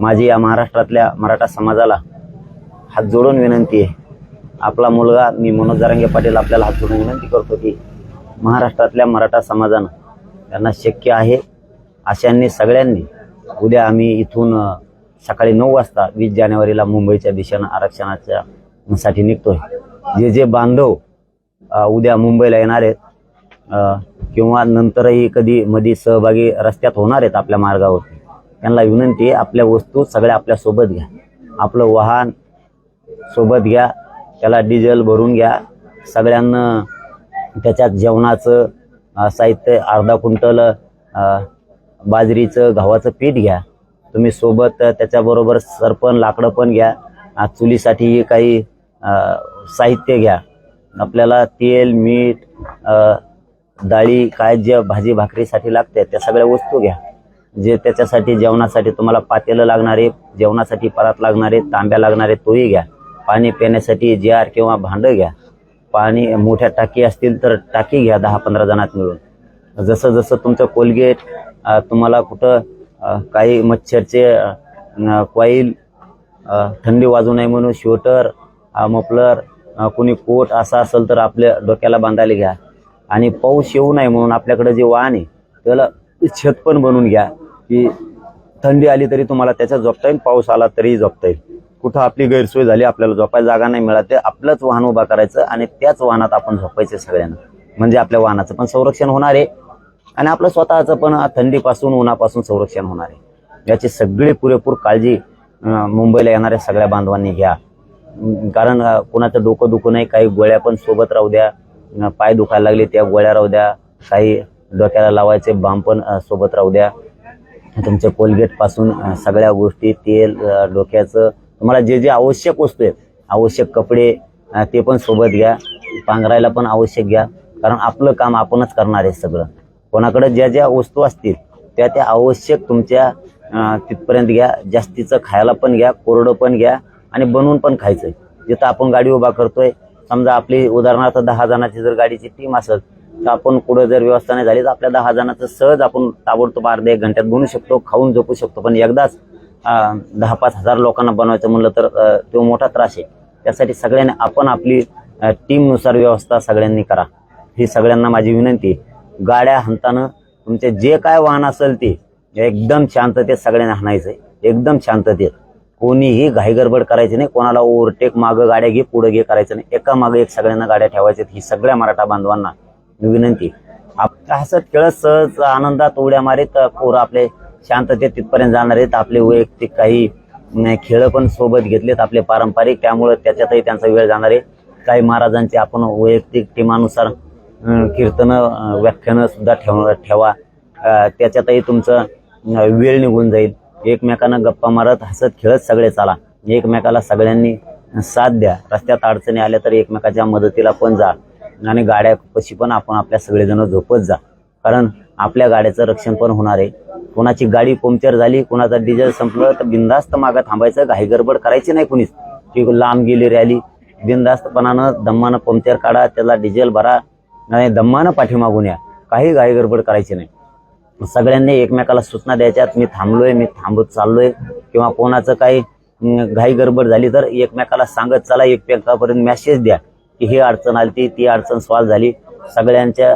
माझी या महाराष्ट्रातल्या मराठा समाजाला हात जोडून विनंती आहे. आपला मुलगा मी मनोज जारंगे पाटील आपल्याला हात जोडून विनंती करतो की महाराष्ट्रातल्या मराठा समाजानं त्यांना शक्य आहे अशांनी सगळ्यांनी उद्या आम्ही इथून सकाळी नऊ वाजता वीस जानेवारीला मुंबईच्या दिशेनं आरक्षणाच्या साठी निघतोय. जे जे बांधव उद्या मुंबईला येणार आहेत किंवा नंतरही कधी मध्ये सहभागी रस्त्यात होणार आहेत आपल्या मार्गावरती त्यांना विनंती आहे आपल्या वस्तू सगळ्या आपल्यासोबत घ्या. आपलं वाहन सोबत घ्या त्याला डिझेल भरून घ्या. सगळ्यांना त्याच्यात जेवणाचं साहित्य अर्धा क्विंटल बाजरीचं गव्हाचं पीठ घ्या. तुम्ही सोबत त्याच्याबरोबर सरपण लाकडं पण घ्या. चुलीसाठी काही साहित्य घ्या. आपल्याला तेल मीठ डाळी काय जे भाजी भाकरीसाठी लागते त्या सगळ्या वस्तू घ्या. जे त्याच्यासाठी जेवणासाठी तुम्हाला पातेलं लागणारे जेवणासाठी परात लागणारे तांब्या लागणारे तोही घ्या. पाणी पिण्यासाठी जार किंवा भांडं घ्या. पाणी मोठ्या टाकी असतील तर टाकी घ्या दहा पंधरा जणात मिळून. जसं जसं तुमचं कोलगेट तुम्हाला कुठं काही मच्छरचे कॉईल थंडी वाजू नये म्हणून श्वेटर मफलर कुणी कोणी कोट असा असेल तर आपल्या डोक्याला बांधायला घ्या. आणि पाऊस येऊ नये म्हणून आपल्याकडे जे वाहन आहे त्याला छत पण बनवून घ्या. की थंडी आली तरी तुम्हाला त्याच्यात झोपता येईल पाऊस आला तरीही झोपता येईल. कुठं आपली गैरसोय झाली आपल्याला झोपायला जागा नाही मिळाली ते आपलंच वाहन उभा करायचं आणि त्याच वाहनात आपण झोपायचं सगळ्यांना. म्हणजे आपल्या वाहनाचं पण संरक्षण होणार आहे आणि आपलं स्वतःचं पण थंडीपासून उन्हापासून संरक्षण होणार आहे. याची सगळी पुरेपूर काळजी मुंबईला येणाऱ्या सगळ्या बांधवांनी घ्या. कारण कुणाचं कोणाचं डोकं दुखू नये काही गोळ्या पण सोबत राहू द्या. पाय दुखायला लागले त्या गोळ्या राहू द्या. काही डोक्याला लावायचे बाम पण सोबत राहू द्या. तुमच्या कोलगेटपासून सगळ्या गोष्टी तेल डोक्याचं तुम्हाला जे जे आवश्यक वस्तू आहेत आवश्यक कपडे ते पण सोबत घ्या पांघरायला पण आवश्यक घ्या कारण आपलं काम आपणच करणार आहे सगळं. कोणाकडे ज्या ज्या वस्तू असतील त्या त्या आवश्यक तुमच्या तिथपर्यंत घ्या जास्तीचं खायला पण घ्या कोरडं पण घ्या आणि बनवून पण खायचं जिथं आपण गाडी उभा करतोय समजा आपली उदाहरणार्थ दहा जणाची जर गाडीची टीम असेल तर आपण पुढे जर व्यवस्था नाही झाली तर आपल्या दहा जणांचं सहज आपण ताबडतोब अर्ध्या एक घंट्यात बनवू शकतो खाऊन झोपू शकतो. पण एकदाच दहा पाच हजार लोकांना बनवायचं म्हणलं तर तो मोठा त्रास आहे. त्यासाठी सगळ्यांनी आपण आपली टीमनुसार व्यवस्था सगळ्यांनी करा. ही सगळ्यांना माझी विनंती गाड्या हाणताना तुमचे जे काय वाहन असेल ते एकदम शांततेत सगळ्यांना हाणायचं एकदम शांततेत. कोणीही घाईगडबड करायची नाही कोणाला ओव्हरटेक मागं गाड्या घे पुढं घे करायचं नाही. एका मागं एक सगळ्यांना गाड्या ठेवायच्या ही सगळ्या मराठा बांधवांना. विनंती. आप- हसत खेळत सहज आनंदात उड्या मारीत पोरं आपले शांततेत तिथपर्यंत जाणार आहेत. आपले वैयक्तिक काही खेळ पण सोबत घेतलेत आपले पारंपरिक. त्यामुळे त्याच्यातही त्यांचा वेळ जाणार आहे. काही महाराजांचे आपण वैयक्तिक टीमानुसार कीर्तन व्याख्यानं सुद्धा ठेव ठेवा. त्याच्यातही तुमचं वेळ निघून जाईल. एकमेकांना गप्पा मारत हसत खेळत सगळे चाला. एकमेकाला सगळ्यांनी साथ द्या. रस्त्यात अडचणी आल्या तर एकमेकाच्या मदतीला पण जा. आणि गाड्या कशी पण आपण आपल्या सगळेजण झोपत जा. कारण आपल्या गाड्याचं रक्षण पण होणार आहे. कोणाची गाडी पंक्चर झाली कोणाचा डिझेल संपलं तर बिंदास्त मागं थांबायचं घाई गडबड करायची नाही कुणीच. की लांब गेली रॅली बिंदास्तपणानं दम्मानं पंक्चर काढा त्याला डिझेल भरा आणि दम्मानं पाठीमागून या. काही घाई गडबड करायची नाही. सगळ्यांनी एकमेकाला सूचना द्यायच्यात मी थांबलोय मी थांबत चाललोय. किंवा कोणाचं काही घाई गडबड झाली तर एकमेकाला सांगत चला एकमेकापर्यंत मेसेज द्या. की ही अडचण आली ती अडचण सॉल्व्ह झाली. सगळ्यांच्या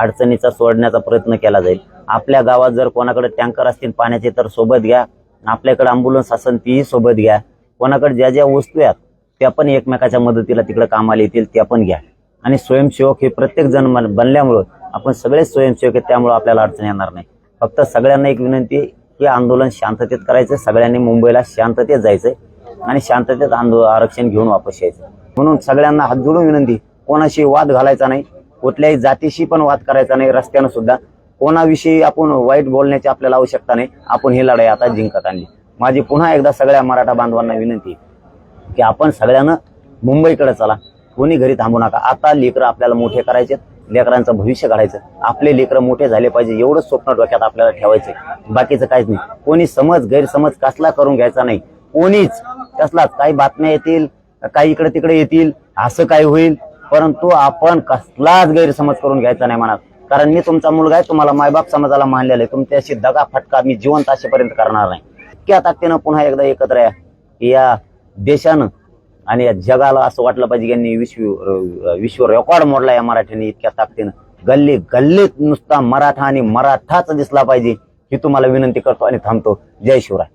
अडचणीचा सोडण्याचा प्रयत्न केला जाईल. आपल्या गावात जर कोणाकडे टँकर असतील पाण्याचे तर सोबत घ्या. आपल्याकडे अँब्युलन्स असेल तीही सोबत घ्या. कोणाकडे ज्या ज्या वस्तू आहेत त्या पण एकमेकाच्या मदतीला तिकडे कामाला येतील त्या पण घ्या. आणि स्वयंसेवक हे प्रत्येक जण बनल्यामुळं आपण सगळे स्वयंसेवक आहेत त्यामुळं आपल्याला अडचण येणार नाही. फक्त सगळ्यांना एक विनंती हे की आंदोलन शांततेत करायचं सगळ्यांनी मुंबईला शांततेत जायचंय आणि शांततेत आंदो आरक्षण घेऊन वापस यायचं. म्हणून सगळ्यांना हात जोडून विनंती कोणाशी वाद घालायचा नाही कुठल्याही जातीशी पण वाद करायचा नाही रस्त्यानं सुद्धा. कोणाविषयी आपण वाईट बोलण्याची आपल्याला आवश्यकता नाही आपण ही लढाई आता जिंकत आणली. माझी पुन्हा एकदा सगळ्या मराठा बांधवांना विनंती की आपण सगळ्यांना मुंबईकडे चला. कोणी घरी थांबू नका. आता लेकरं आपल्याला मोठे करायचे लेकरांचं भविष्य काढायचं आपले लेकरं मोठे झाले पाहिजे एवढंच स्वप्न डोक्यात आपल्याला ठेवायचे बाकीचं काहीच नाही. कोणी समज गैरसमज कसला करून घ्यायचा नाही. कोणीच कसलाच काही बातम्या येतील काही इकडे तिकडे येतील असं काही होईल. परंतु आपण कसलाच गैरसमज करून घ्यायचा नाही मनात. कारण मी तुमचा मुलगा आहे तुम्हाला मायबाप समाजाला मानलेला आहे. तुमच्याशी दगा फटका मी जिवंत असेपर्यंत करणार नाही. इतक्या ताकदीनं पुन्हा एकदा एकत्र या. या देशानं आणि या जगाला असं वाटलं पाहिजे की यांनी विश्व विश्व रेकॉर्ड मोडला या मराठीने इतक्या ताकदीनं. गल्ली गल्लीत नुसता मराठा आणि मराठाच दिसला पाहिजे ही तुम्हाला विनंती करतो आणि थांबतो. जय शिवराय.